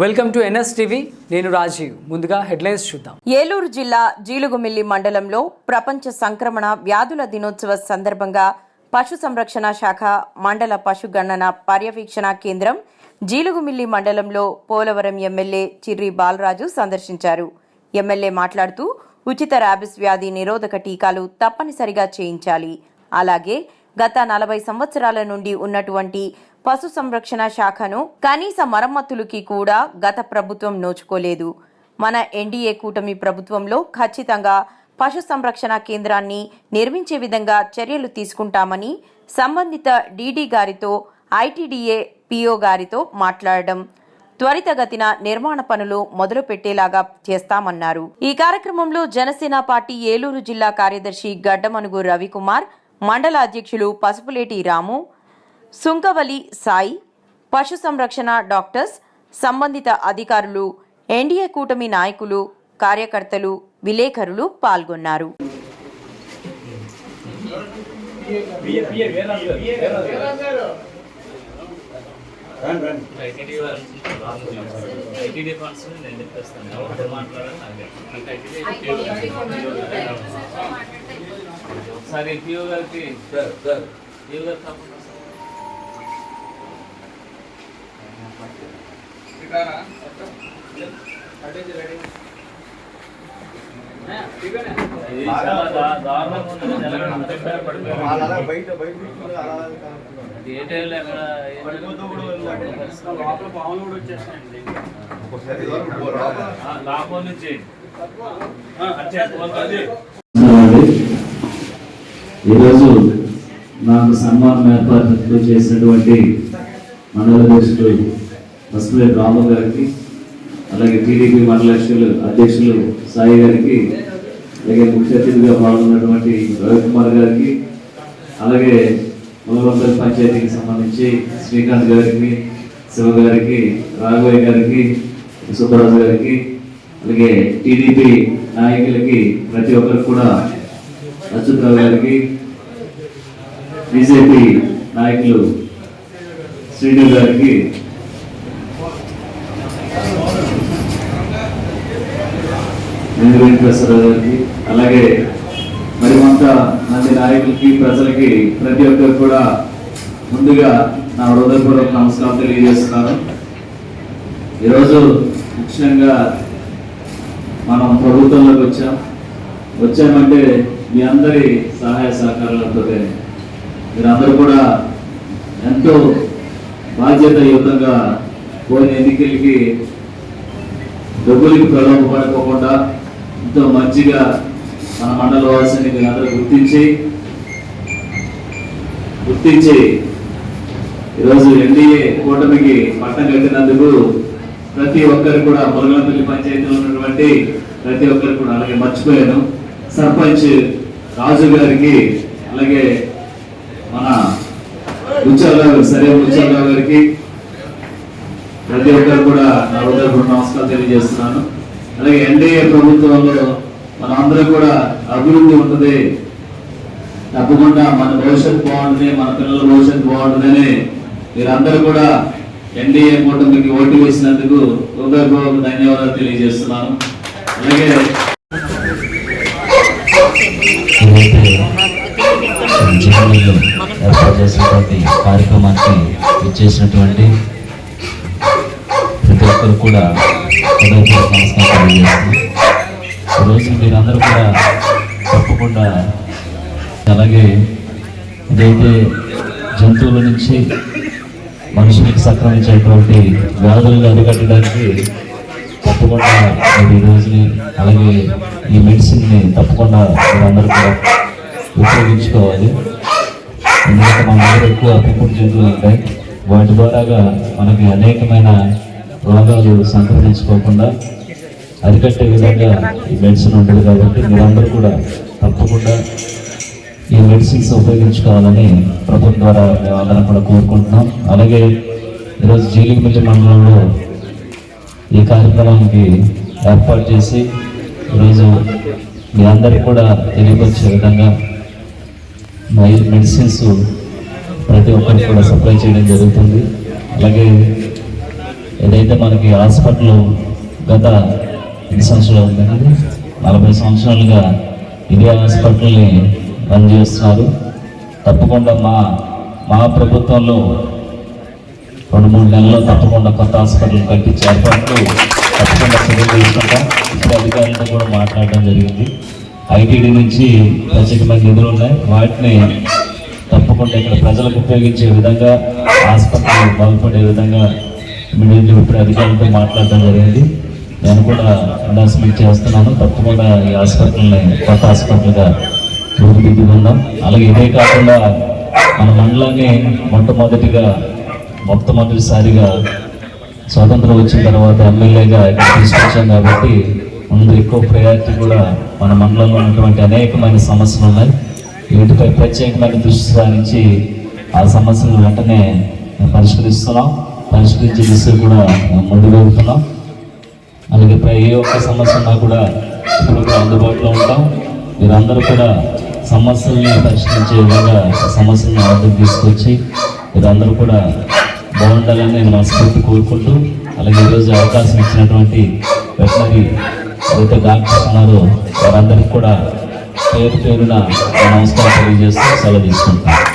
Welcome to NS TV. నేను రాజీవ్. ముందుగా headlines చూద్దాం. ఏలూరు జిల్లా జీలుగుమిల్లి మండలంలో ప్రపంచ సంక్రమణ వ్యాధుల దినోత్సవ సందర్భంగా పశు సంరక్షణ శాఖ మండల పశుగణన పర్యవేక్షణ కేంద్రం జీలుగుమిల్లి మండలంలో పోలవరం ఎమ్మెల్యే చిర్రి బాలరాజు సందర్శించారు. ఎమ్మెల్యే మాట్లాడుతూ ఉచిత ర్యాబిస్ వ్యాధి నిరోధక టీకాలు తప్పనిసరిగా చేయించాలి. అలాగే గత నలభై సంవత్సరాల నుండి ఉన్నటువంటి పశు సంరక్షణ శాఖను కనీస మరమ్మతులకి కూడా గత ప్రభుత్వం నోచుకోలేదు. మన ఎన్డీఏ కూటమి ప్రభుత్వంలో ఖచ్చితంగా పశు సంరక్షణ కేంద్రాన్ని నిర్మించే విధంగా చర్యలు తీసుకుంటామని సంబంధిత డీడీ గారితో ఐటీడీఏ పిఓ గారితో మాట్లాడడం త్వరితగతిన నిర్మాణ పనులు మొదలు పెట్టేలాగా చేస్తామన్నారు. ఈ కార్యక్రమంలో జనసేన పార్టీ ఏలూరు జిల్లా కార్యదర్శి గడ్డమనుగు రవికుమార్ మండల అధ్యక్షులు పసుపులేటి రాము సుంకవలి సాయి పశు సంరక్షణ డాక్టర్స్ సంబంధిత అధికారులు ఎన్డీఏ కూటమి నాయకులు కార్యకర్తలు విలేకరులు పాల్గొన్నారు. బయట బయట లోపల పాములు కూడా వచ్చేస్తాయండి లోపల. నుంచి ఈరోజు నాకు సన్మానం ఏర్పాటు చేసినటువంటి మండల దృష్టి పసుపులేటి రాము గారికి అలాగే టీడీపీ మండల అధ్యక్షులు అధ్యక్షులు సాయి గారికి అలాగే ముఖ్య అతిథిగా పాల్గొన్నటువంటి రవికుమార్ గారికి అలాగే ములవందల పంచాయతీకి సంబంధించి శ్రీకాంత్ గారికి శివ గారికి రాఘవయ్య గారికి సుబ్బరాజు గారికి అలాగే టీడీపీ నాయకులకి ప్రతి ఒక్కరికి కూడా అచ్యుతరావు గారికి బీజేపీ నాయకులు శ్రీను గారికి నేను వెంకటేశ్వరరావు గారికి అలాగే మరి కొంత మంది నాయకులకి ప్రజలకి ప్రతి ఒక్కరు కూడా ముందుగా నా హృదయపూర్వక నమస్కారం తెలియజేస్తున్నాను. ఈరోజు ముఖ్యంగా మనం ప్రభుత్వంలోకి వచ్చాం. వచ్చామంటే మీ అందరి సహాయ సహకారాలతో మీరందరూ కూడా ఎంతో బాధ్యతయుతంగా పోయిన ఎన్నికలకి డబ్బులకి ప్రలోభపడకోకుండా ఎంతో మంచిగా మన మండల వాసిని అందరూ గుర్తించి గుర్తించి ఈరోజు ఎన్డీఏ కూటమికి పట్టం కట్టినందుకు ప్రతి ఒక్కరు కూడా మురగలపల్లి పంచాయతీలో ఉన్నటువంటి ప్రతి ఒక్కరు కూడా అలాగే మర్చిపోయాను. సర్పంచ్ రాజు గారికి అలాగే మన ముత్యాలరావు సరే ముత్యాలరావు గారికి ప్రతి ఒక్కరు కూడా నా హృదయపూర్వక నమస్కారం తెలియజేస్తున్నాను. అలాగే ఎన్డీఏ ప్రభుత్వంలో మనందరం కూడా అభివృద్ధి ఉంటుంది. తప్పకుండా మన భవిష్యత్తు బాగుంటుంది మన పిల్లల భవిష్యత్తు బాగుంటుందని మీరందరూ కూడా ఎన్డీఏ కూటమికి ఓటు వేసినందుకు హృదయపూర్వక ధన్యవాదాలు తెలియజేస్తున్నాను. అలాగే ఏర్పాటు చేసినటువంటి కార్యక్రమానికి ఇచ్చేసినటువంటి ప్రతి ఒక్కరు కూడా హృదయపూర్వక నమస్కారం తెలియజేస్తున్నాం. ఈరోజు మీరందరూ కూడా తప్పకుండా అలాగే ఇదైతే జంతువుల నుంచి మనుషులకు సంక్రమించేటువంటి వ్యాధులను అరికట్టడానికి తప్పకుండా మీరు ఈ రోజుని అలాగే ఈ మెడిసిన్ని తప్పకుండా మీరందరూ కూడా ఉపయోగించుకోవాలి. ఎందుకంటే మన దగ్గర ఎక్కువ పెంపుడు జంతువులు ఉంటాయి. వాటి ద్వారాగా మనకి అనేకమైన రోగాలు సంక్రమించుకోకుండా అరికట్టే విధంగా ఈ మెడిసిన్ ఉంటుంది కాబట్టి మీరందరూ కూడా తప్పకుండా ఈ మెడిసిన్స్ ఉపయోగించుకోవాలని ప్రభుత్వం ద్వారా మేమందరం కూడా కోరుకుంటున్నాం. అలాగే ఈరోజు జీలిమిల్లి మండలంలో ఈ కార్యక్రమానికి ఏర్పాటు చేసి ఈరోజు మీ అందరికీ కూడా తెలియపరిచే విధంగా మె- మెడిసిన్స్ ప్రతి ఒక్కరికి కూడా సప్లై చేయడం జరుగుతుంది. అలాగే ఏదైతే మనకి హాస్పిటల్ గత ఎన్ని సంవత్సరాలు ఉందండి? నలభై సంవత్సరాలుగా ఇదే హాస్పిటల్ని రన్ చేస్తున్నారు. తప్పకుండా మా మా ప్రభుత్వంలో రెండు మూడు నెలల్లో తప్పకుండా కొత్త హాస్పిటల్ కట్టించే ఏర్పాట్లు తప్పకుండా చర్యలు తీసుకుంటాం. ఇప్పుడు అధికారులతో కూడా మాట్లాడడం జరిగింది. ఐటీడీ నుంచి ప్రత్యేకమైన నిధులు ఉన్నాయి. వాటిని తప్పకుండా ఇక్కడ ప్రజలకు ఉపయోగించే విధంగా హాస్పిటల్ బాగుపడే విధంగా ఇమీడియట్లీ ఇప్పుడు అధికారులతో మాట్లాడడం జరిగింది. నేను కూడా అనౌన్స్మెంట్ చేస్తున్నాను. తప్పకుండా ఈ హాస్పిటల్ని కొత్త హాస్పిటల్గా రూపుదిద్దుకుందాం అలాగే ఇదే కాకుండా మన మండలాన్ని మొట్టమొదటిగా మొట్టమొదటిసారిగా స్వాతంత్రం వచ్చిన తర్వాత ఎమ్మెల్యేగా ఇక్కడ తీసుకొచ్చాం కాబట్టి ముందు ఎక్కువ ప్రయారిటీ కూడా మన మండలంలో ఉన్నటువంటి అనేకమైన సమస్యలు ఉన్నాయి. వీటిపై ప్రత్యేకమైన దృష్టి సారించి ఆ సమస్యలు వెంటనే పరిష్కరిస్తున్నాం. పరిష్కరించే దిశ కూడా ముందుకు వెళ్తున్నాం. అలాగే ఏ ఒక్క సమస్య ఉన్నా కూడా ఇప్పుడు కూడా అందుబాటులో ఉంటాం. మీరందరూ కూడా సమస్యల్ని పరిష్కరించే విధంగా సమస్యలను అందరికి తీసుకొచ్చి మీరందరూ కూడా బాగుండాలని నేను మనస్ఫూర్తి కోరుకుంటూ అలాగే ఈరోజు అవకాశం ఇచ్చినటువంటి వెటనరీ ఎవరైతే డాక్టర్స్ ఉన్నారో వారందరికీ కూడా పేరు పేరున నమస్కారం తెలియజేస్తూ సెలవు తీసుకుంటాను